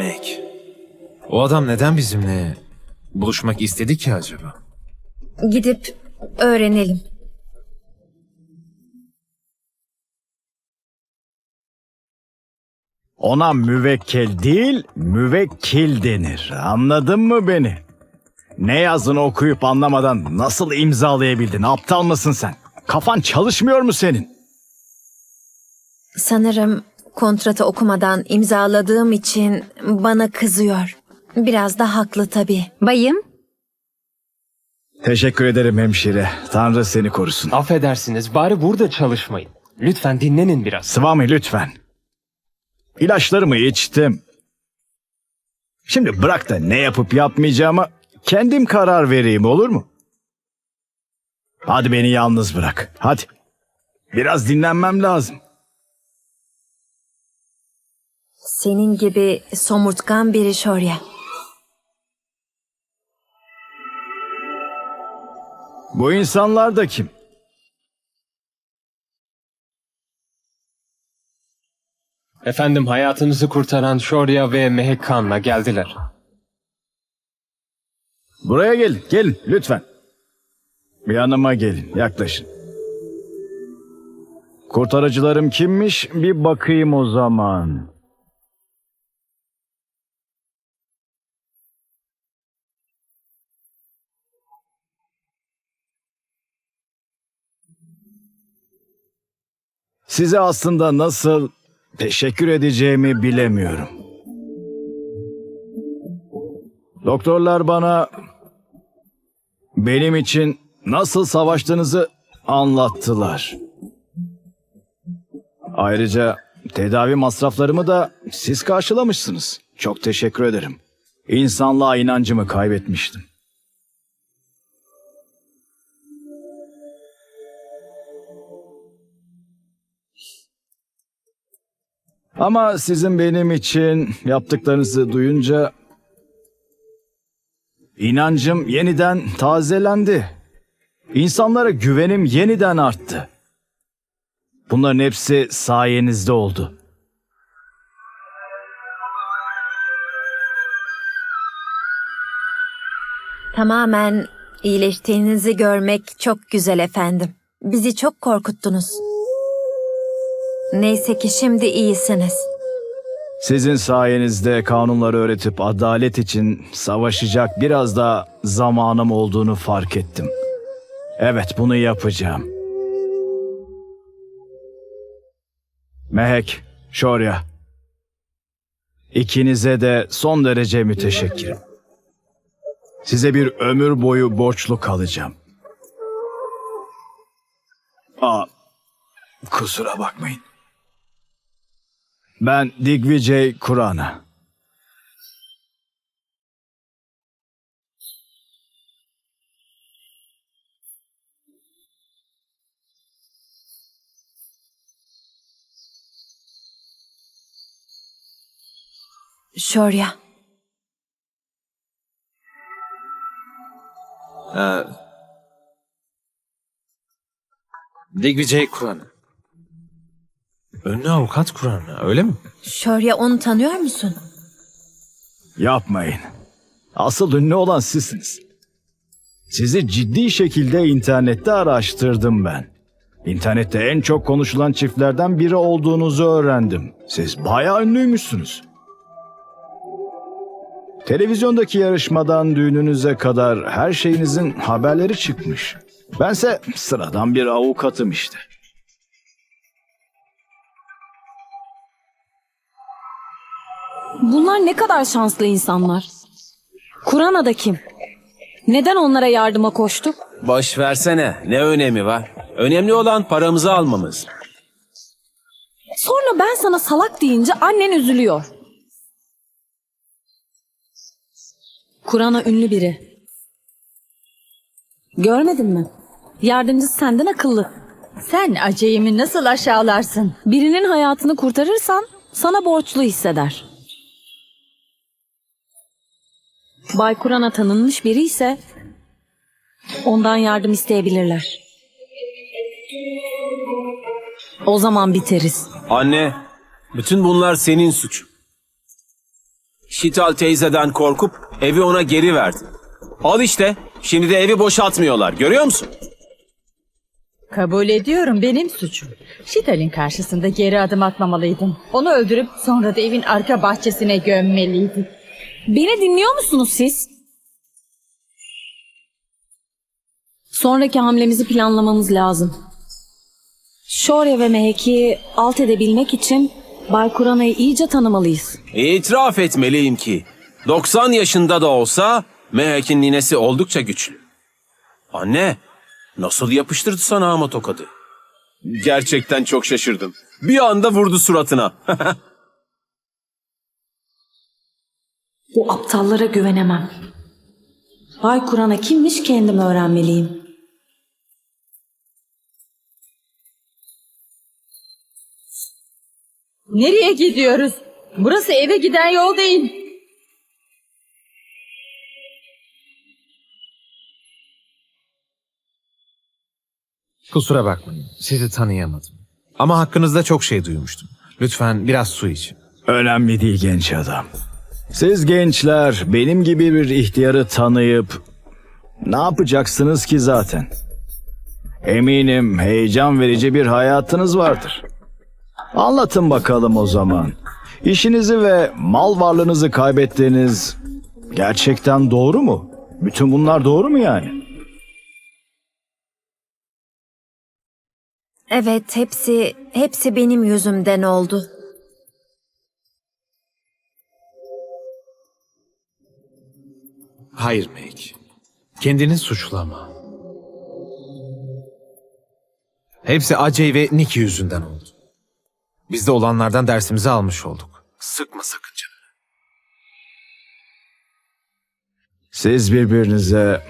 Meg. O adam neden bizimle buluşmak istedi ki acaba? Gidip öğrenelim. Ona müvekkil değil, müvekkil denir. Anladın mı beni? Ne yazdığını okuyup anlamadan nasıl imzalayabildin? Aptal mısın sen? Kafan çalışmıyor mu senin? Sanırım kontratı okumadan imzaladığım için bana kızıyor. Biraz da haklı tabii. Bayım, Teşekkür ederim hemşire. Tanrı seni korusun. Affedersiniz bari burada çalışmayın. Lütfen dinlenin biraz. Sıvami lütfen. İlaçlarımı içtim. Şimdi bırak da ne yapıp yapmayacağıma kendim karar vereyim olur mu? Hadi beni yalnız bırak. Hadi. Biraz dinlenmem lazım. Senin gibi somurtkan biri Şorya. Bu insanlar da kim? Efendim hayatınızı kurtaran Şorya ve Mehek Khan'la geldiler. Buraya gelin, gelin lütfen. Yanıma gelin, yaklaşın. Kurtarıcılarım kimmiş? Bir bakayım o zaman. Size aslında nasıl teşekkür edeceğimi bilemiyorum. Doktorlar bana benim için nasıl savaştığınızı anlattılar. Ayrıca tedavi masraflarımı da siz karşılamışsınız. Çok teşekkür ederim. İnsanlığa inancımı kaybetmiştim. Ama sizin benim için yaptıklarınızı duyunca İnancım yeniden tazelendi. İnsanlara güvenim yeniden arttı. Bunların hepsi sayenizde oldu. Tamamen iyileştiğinizi görmek çok güzel efendim. Bizi çok korkuttunuz. Neyse ki şimdi iyisiniz. Sizin sayenizde kanunları öğretip adalet için savaşacak biraz da zamanım olduğunu fark ettim. Evet bunu yapacağım. Mehek, Şorya. İkinize de son derece müteşekkirim. Size bir ömür boyu borçlu kalacağım. Aa, kusura bakmayın. Ben Digvijay Kurana. Şorya. Ee, Digvijay Kur'an. Ünlü avukat Kur'an öyle mi? Şorya onu tanıyor musun? Yapmayın. Asıl ünlü olan sizsiniz. Sizi ciddi şekilde internette araştırdım ben. İnternette en çok konuşulan çiftlerden biri olduğunuzu öğrendim. Siz bayağı ünlüymüşsünüz. Televizyondaki yarışmadan düğününüze kadar her şeyinizin haberleri çıkmış. Bense sıradan bir avukatım işte. Bunlar ne kadar şanslı insanlar. Kurana da kim? Neden onlara yardıma koştuk? Boş versene. Ne önemi var? Önemli olan paramızı almamız. Sonra ben sana salak deyince annen üzülüyor. Kurana ünlü biri. Görmedin mi? Yardımcısı senden akıllı. Sen aceyimi nasıl aşağılarsın? Birinin hayatını kurtarırsan sana borçlu hisseder. Bay Kur'an'a tanınmış biri ise ondan yardım isteyebilirler. O zaman biteriz. Anne, bütün bunlar senin suçun. Şital teyzeden korkup evi ona geri verdi. Al işte. Şimdi de evi boşaltmıyorlar. Görüyor musun? Kabul ediyorum benim suçum. Şital'in karşısında geri adım atmamalıydım. Onu öldürüp sonra da evin arka bahçesine gömmeliydim. Beni dinliyor musunuz siz? Sonraki hamlemizi planlamamız lazım. Şorya ve Mehek'i alt edebilmek için Bay Kurana'yı iyice tanımalıyız. İtiraf etmeliyim ki 90 yaşında da olsa Mehek'in ninesi oldukça güçlü. Anne, nasıl yapıştırdı sana ama tokadı? Gerçekten çok şaşırdım. Bir anda vurdu suratına. Bu aptallara güvenemem. Bay Kurana kimmiş kendim öğrenmeliyim. Nereye gidiyoruz? Burası eve giden yol değil. Kusura bakmayın. Sizi tanıyamadım. Ama hakkınızda çok şey duymuştum. Lütfen biraz su için. Önemli değil genç adam. Siz gençler benim gibi bir ihtiyarı tanıyıp ne yapacaksınız ki zaten? Eminim heyecan verici bir hayatınız vardır. Anlatın bakalım o zaman. İşinizi ve mal varlığınızı kaybettiğiniz gerçekten doğru mu? Bütün bunlar doğru mu yani? Evet, hepsi hepsi benim yüzümden oldu. Hayır Meg. Kendini suçlama. Hepsi Acey ve Nicky yüzünden oldu. Biz de olanlardan dersimizi almış olduk. Sıkma sakın canını. Siz birbirinize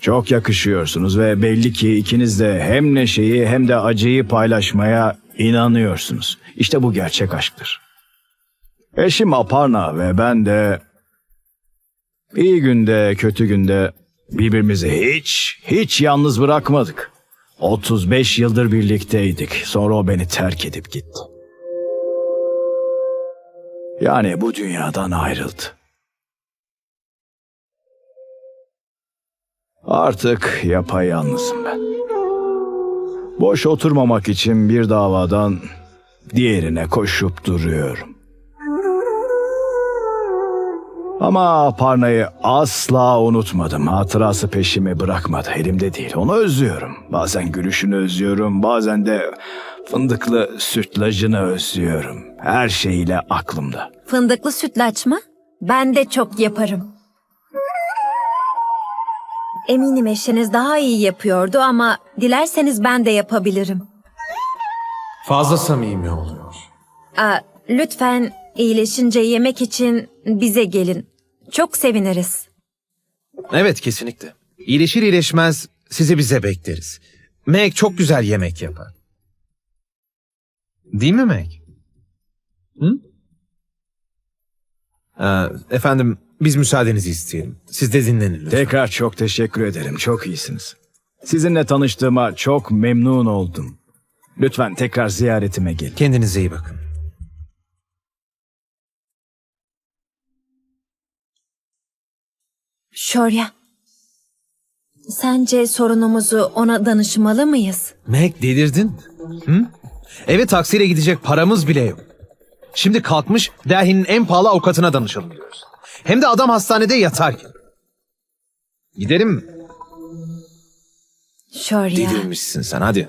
çok yakışıyorsunuz ve belli ki ikiniz de hem neşeyi hem de acıyı paylaşmaya inanıyorsunuz. İşte bu gerçek aşktır. Eşim Aparna ve ben de iyi günde kötü günde birbirimizi hiç hiç yalnız bırakmadık. 35 yıldır birlikteydik. Sonra o beni terk edip gitti. Yani bu dünyadan ayrıldı. Artık yapayalnızım ben. Boş oturmamak için bir davadan diğerine koşup duruyorum. Ama Parna'yı asla unutmadım. Hatırası peşimi bırakmadı. Elimde değil. Onu özlüyorum. Bazen gülüşünü özlüyorum. Bazen de fındıklı sütlacını özlüyorum. Her şeyiyle aklımda. Fındıklı sütlaç mı? Ben de çok yaparım. Eminim eşiniz daha iyi yapıyordu ama dilerseniz ben de yapabilirim. Fazla samimi oluyor. Aa, lütfen iyileşince yemek için bize gelin. Çok seviniriz. Evet kesinlikle. İyileşir iyileşmez sizi bize bekleriz. Meg çok güzel yemek yapar. Değil mi Meg? Hı? Ee, efendim biz müsaadenizi isteyelim. Siz de dinlenin lütfen. Tekrar çok teşekkür ederim. Çok iyisiniz. Sizinle tanıştığıma çok memnun oldum. Lütfen tekrar ziyaretime gelin. Kendinize iyi bakın. Şorya. Sence sorunumuzu ona danışmalı mıyız? Meg delirdin. Hı? Eve taksiyle gidecek paramız bile yok. Şimdi kalkmış Delhi'nin en pahalı avukatına danışalım diyoruz. Hem de adam hastanede yatarken. Gidelim mi? Şorya. Delirmişsin sen hadi.